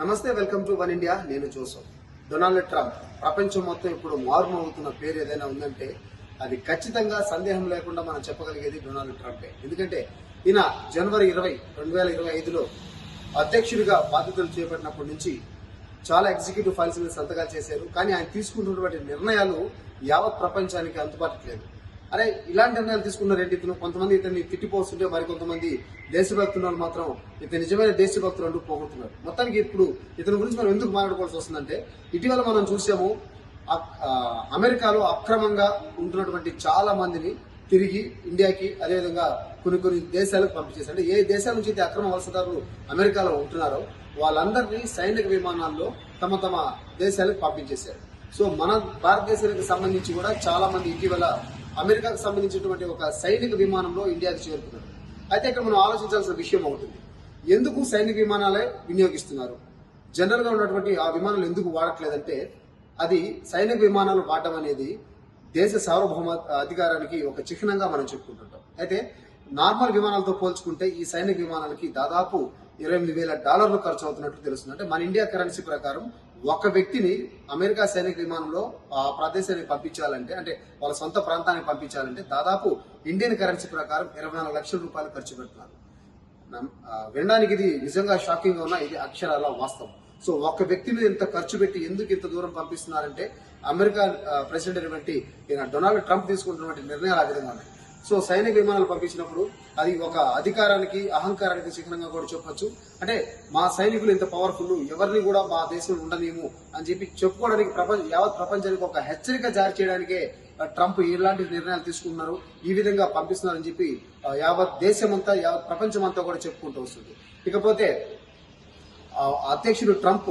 నమస్తే welcome to one India. నేను Joseph. Donald Trump. ప్రపంచం మొత్తం ఇప్పుడు మారుమవుతున్న పేరు ఏదైనా ఉందంటే అది ఖచ్చితంగా సందేహం లేకుండా మనం చెప్పగలిగేది డొనాల్డ్ ట్రంపే. ఎందుకంటే ఈయన జనవరి ఇరవై రెండు వేల ఇరవై ఐదులో అధ్యక్షుడిగా బాధ్యతలు చేపట్టినప్పటి నుంచి చాలా ఎగ్జిక్యూటివ్ ఫైల్స్ మీద సంతకాలు చేశారు. కానీ ఆయన తీసుకుంటున్నటువంటి నిర్ణయాలు యావత్ ప్రపంచానికి అందుబాటులేదు అరే ఇలాంటి నిర్ణయాలు తీసుకున్నారేంటి ఇతను? కొంతమంది ఇతన్ని తిట్టిపోస్తుంటే మరి కొంతమంది దేశభక్తున్నారు మాత్రం ఇతను నిజమైన దేశభక్తులు అంటూ పోగొట్టున్నారు మొత్తానికి ఇప్పుడు ఇతని గురించి మనం ఎందుకు మాట్లాడుకోవాల్సి వస్తుందంటే ఇటీవల మనం చూసాము అమెరికాలో అక్రమంగా ఉంటున్నటువంటి చాలా మందిని తిరిగి ఇండియాకి అదేవిధంగా కొన్ని కొన్ని దేశాలకు పంపించేసి అంటే ఏ దేశాల నుంచి అయితే అక్రమ వలసదారులు అమెరికాలో ఉంటున్నారో వాళ్ళందరినీ సైనిక విమానాల్లో తమ తమ దేశాలకు పంపించేశారు. సో మన భారతదేశానికి సంబంధించి కూడా చాలా మంది ఇటీవల అమెరికాకు సంబంధించినటువంటి ఒక సైనిక విమానంలో ఇండియాకి చేరుకున్నారు. అయితే ఇక్కడ మనం ఆలోచించాల్సిన విషయం అవుతుంది ఎందుకు సైనిక విమానాలే వినియోగిస్తున్నారు? జనరల్గా ఉన్నటువంటి ఆ విమానాలు ఎందుకు వాడట్లేదంటే అది సైనిక విమానాలు వాడటం అనేది దేశ సార్వభౌమ అధికారానికి ఒక చిహ్నంగా మనం చెప్పుకుంటుంటాం. అయితే నార్మల్ విమానాలతో పోల్చుకుంటే ఈ సైనిక విమానాలకి దాదాపు ఇరవై ఎనిమిది వేల డాలర్లు ఖర్చు అవుతున్నట్టు తెలుస్తుంది. అంటే మన ఇండియా కరెన్సీ ప్రకారం ఒక వ్యక్తిని అమెరికా సైనిక విమానంలో ఆ ప్రదేశానికి పంపించాలంటే అంటే వాళ్ళ సొంత ప్రాంతానికి పంపించాలంటే దాదాపు ఇండియన్ కరెన్సీ ప్రకారం ఇరవై నాలుగు లక్షల రూపాయలు ఖర్చు పెడుతున్నారు. వినడానికి ఇది నిజంగా షాకింగ్గా ఉన్నా ఇది అక్షరాల వాస్తవం. సో ఒక వ్యక్తి మీద ఇంత ఖర్చు పెట్టి ఎందుకు ఇంత దూరం పంపిస్తున్నారంటే అమెరికా ప్రెసిడెంట్ అయినటువంటి డొనాల్డ్ ట్రంప్ తీసుకుంటున్నటువంటి నిర్ణయాలు ఆ విధంగా ఉన్నాయి. సో సైనిక విమానాలు పంపించినప్పుడు అది ఒక అధికారానికి అహంకారానికి చిహ్నంగా కూడా చెప్పొచ్చు. అంటే మా సైనికులు ఇంత పవర్ఫుల్ ఎవరిని కూడా మా దేశంలో ఉండలేము అని చెప్పి చెప్పుకోవడానికి ప్రపంచ యావత్ ప్రపంచానికి ఒక హెచ్చరిక జారీ చేయడానికే ట్రంప్ ఇలాంటి నిర్ణయాలు తీసుకున్నారు ఈ విధంగా పంపిస్తున్నారని చెప్పి యావత్ దేశమంతా యావత్ ప్రపంచమంతా కూడా చెప్పుకుంటూ వస్తుంది. ఇకపోతే అధ్యక్షుడు ట్రంప్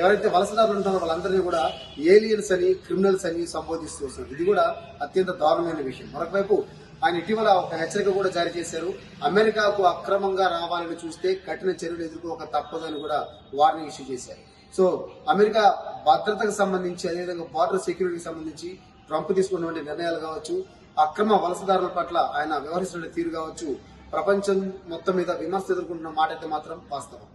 ఎవరైతే వలసదారులు ఉంటారో వాళ్ళందరినీ కూడా ఏలియన్స్ అని క్రిమినల్స్ అని సంబోధిస్తూ వస్తున్నారు. ఇది కూడా అత్యంత దారుణమైన విషయం. మరొక వైపు ఆయన ఇటీవల ఒక హెచ్చరిక కూడా జారీ చేశారు. అమెరికాకు అక్రమంగా రావాలని చూస్తే కఠిన చర్యలు ఎదుర్కోక తప్పదని కూడా వార్నింగ్ ఇష్యూ చేశారు. సో అమెరికా భద్రతకు సంబంధించి అదేవిధంగా బార్డర్ సెక్యూరిటీకి సంబంధించి ట్రంప్ తీసుకున్నటువంటి నిర్ణయాలు కావచ్చు అక్రమ వలసదారుల పట్ల ఆయన వ్యవహరిస్తున్న తీరు కావచ్చు ప్రపంచం మొత్తం మీద విమర్శ ఎదుర్కొంటున్న మాట అయితే మాత్రం వాస్తవం.